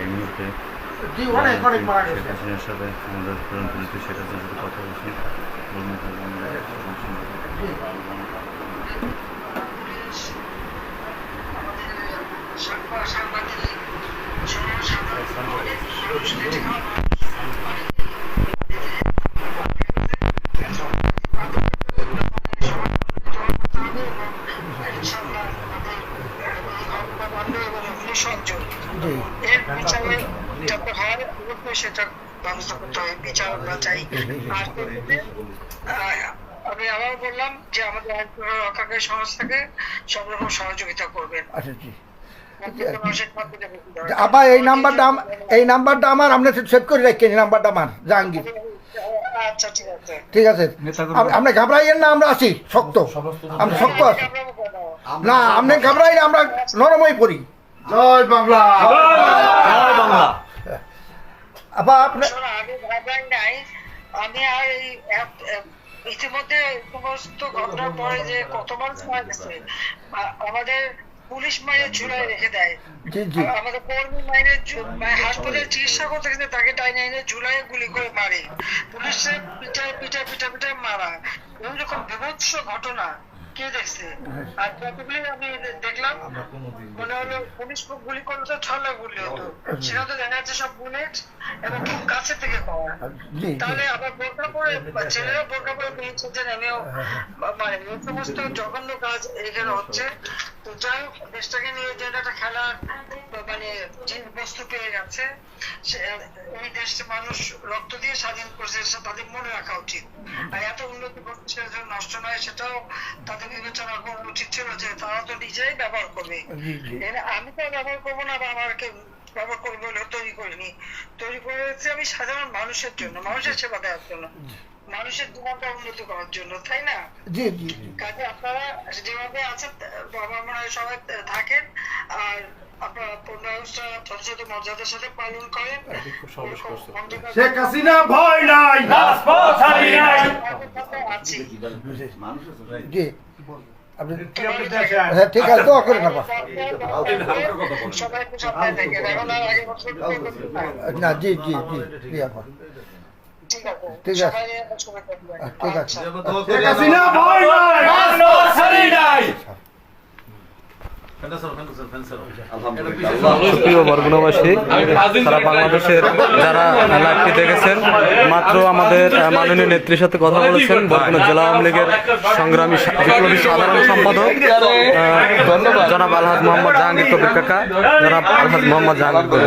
এই মুহূর্তে হাসিনার সাথে আমাদের প্রধানমন্ত্রী শেখ হাসিনার সাথে কথা বলছি। আমরা জি। এর বিচারে যাতে হয় অবশ্যই সেটা ব্যবস্থা করতে হবে বিচার আমরা চাই। আর আমি আবার বললাম যে আমাদের রক্ষাকারী সংস্থাকে সব রকম সহযোগিতা করবেন। আচ্ছা দরকার? আবার এই নাম্বারটা এই নাম্বারটা আমার আপনি সেভ করে রাখেন এই নাম্বারটা আমার জাহাঙ্গীর। আচ্ছা ঠিক আছে। ঠিক আছে। আপ- আপনি ঘাবড়াইয়েন না আমরা আছি শক্ত। আমরা শক্ত আছি। না আপনি ঘাবড়াই না আমরা নরমই পড়ি। জয় বাংলা। আবার আপনি আমি নাই আমি আর এই ইতিমধ্যে সমস্ত ঘটনার পরে যে কত মানুষ মারা গেছে আমাদের পুলিশ মায়ের ঝুলাই রেখে দেয়। আমাদের কর্মী মাইনের হাসপাতালে চিকিৎসা করতে গেলে তাকে টাইনে এনে ঝুলাই গুলি করে মারে। পুলিশের পিঠায় পিঠায় পিঠা পিঠায় মারা। এরকম বিভৎস ঘটনা। কে দেখছে? আর যতগুলি আমি দেখলাম মনে হলো পুলিশ গুলি করলে তো ছলা গুলি হতো। সেটা তো দেখা যাচ্ছে সব বুলেট এবং খুব কাছে থেকে পাওয়া। তাহলে আবার বোরকা পরে ছেলেরা বোরকা পরে পেয়েছে যে আমিও মানে এই সমস্ত জঘন্য কাজ এখানে হচ্ছে। তো যাই হোক দেশটাকে নিয়ে যে একটা খেলার মানে যে বস্তু পেয়ে গেছে সে- এই দেশটা মানুষ রক্ত দিয়ে স্বাধীন করছে তাদের মনে রাখা উচিত আর এত উন্নতি করছে নষ্ট নয় সেটাও তাদের বিবেচনা করা উচিত ছিল যে তারা তো নিজেই ব্যবহার করবে। আমি তো ব্যবহার করব না বা আমাকে ব্যবহার করব বলে তৈরি করিনি। তৈরি করেছি আমি সাধারণ মানুষের জন্য মানুষের সেবা দেওয়ার জন্য মানুষের জীবনটা উন্নতি করার জন্য তাই না? কাজে আপনারা যেভাবে আছেন বাবা মনে হয় সবাই থাকেন আর আপনারা পনেরো যথাযথ মর্যাদার সাথে পালন করেন। শেখ হাসিনা ভয় নাই। আমাদের সাথে আছি। জি। আপনি হ্যাঁ ঠিক আছে দোয়া করে না জি জি জি জি আপা। ঠিক ঠিক নাই। সুপ্রিয় বরগুনাবাসী সারা বাংলাদেশের যারা লাইভটি দেখেছেন মাত্র আমাদের মাননীয় নেত্রীর সাথে কথা বলেছেন বরগুনা জেলা আওয়ামী লীগের সংগ্রামী বিপ্লবী সাধারণ সম্পাদক জনাব আলহাজ মোহাম্মদ জাহাঙ্গীর কবির কাকা জনাব আলহাজ মোহাম্মদ জাহাঙ্গীর